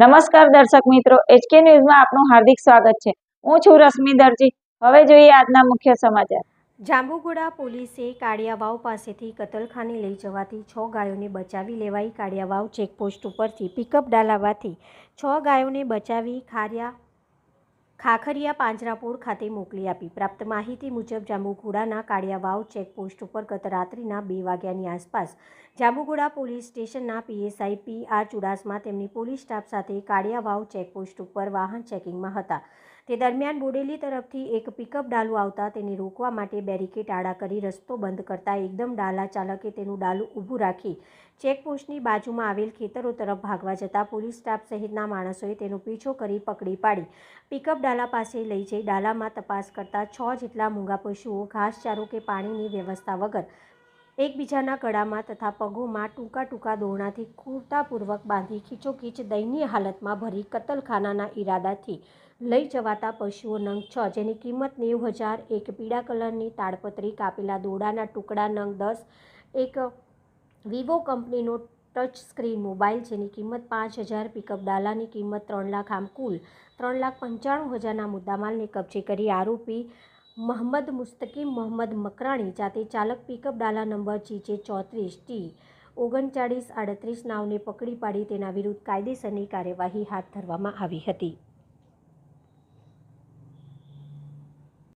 નમસ્કાર દર્શક મિત્રો એચકે ન્યૂઝમાં આપનું હાર્દિક સ્વાગત છે. હું છું રશ્મિ દરજી. હવે જોઈએ આજના મુખ્ય સમાચાર. જાંબુગુડા પોલીસે કાળિયાવાવ પાસેથી કતલખાને લઈ જવાથી છ ગાયોને બચાવી લેવાઈ. કાળિયાવાવ ચેકપોસ્ટ ઉપરથી પિકઅપ ડાલાવાથી છ ગાયોને બચાવી ખારિયા ખાખરિયા પાંજરાપોળ ખાતે મોકલી આપી. પ્રાપ્ત માહિતી મુજબ, જાંબુઘોડાના કાળિયાવાવ ચેકપોસ્ટ ઉપર ગત રાત્રિના બે વાગ્યાની આસપાસ જાંબુઘોડા પોલીસ સ્ટેશનના પીએસઆઈ પી આર ચુડાસમા તેમની પોલીસ સ્ટાફ સાથે કાળિયાવાવ ચેકપોસ્ટ ઉપર વાહન ચેકિંગમાં હતા. તે દરમિયાન બોડેલી તરફથી એક પિકઅપ ડાલુ આવતા તેને રોકવા માટે બેરિકેડ આડા કરી રસ્તો બંધ કરતા એકદમ ડાલા ચાલકે તેનું ડાલું ઊભું રાખી ચેકપોસ્ટની બાજુમાં આવેલ ખેતરો તરફ ભાગવા જતાં પોલીસ સ્ટાફ સહિતના માણસોએ તેનો પીછો કરી પકડી પાડી. પિકઅપ ડાલા પાસે લઈ જઈ ડાલામાં તપાસ કરતા છ જેટલા મૂંગા પશુઓ, ઘાસચારો કે પાણીની વ્યવસ્થા વગર એકબીજાના ગળામાં તથા પગોમાં ટૂંકા ટૂંકા દોરણાથી ક્રૂરતાપૂર્વક બાંધી ખીચોખીચ દયનીય હાલતમાં ભરી કતલખાનાના ઈરાદાથી લઈ જવાતા પશુઓ નંગ છ, જેની કિંમત નેવું હજાર, એક પીળા કલરની તાડપત્રી, કાપેલા દોડાના ટુકડા નંગ દસ, એક વિવો કંપનીનો ટચ સ્ક્રીન મોબાઈલ જેની કિંમત પાંચ હજાર પિકઅપ ડાલાની કિંમત ત્રણ લાખ, આમ કુલ ત્રણ લાખ પંચાણું હજારના મુદ્દામાલને કબજે કરી આરોપી મોહમ્મદ મુસ્તકીમ મોહમ્મદ મકરાણી, જાતે ચાલક પિકઅપ ડાલા નંબર જીજે ચોત્રીસ ટી, ઓગણચાળીસ આડત્રીસ નાવને પકડી પાડી તેના વિરુદ્ધ કાયદેસરની કાર્યવાહી હાથ ધરવામાં આવી હતી.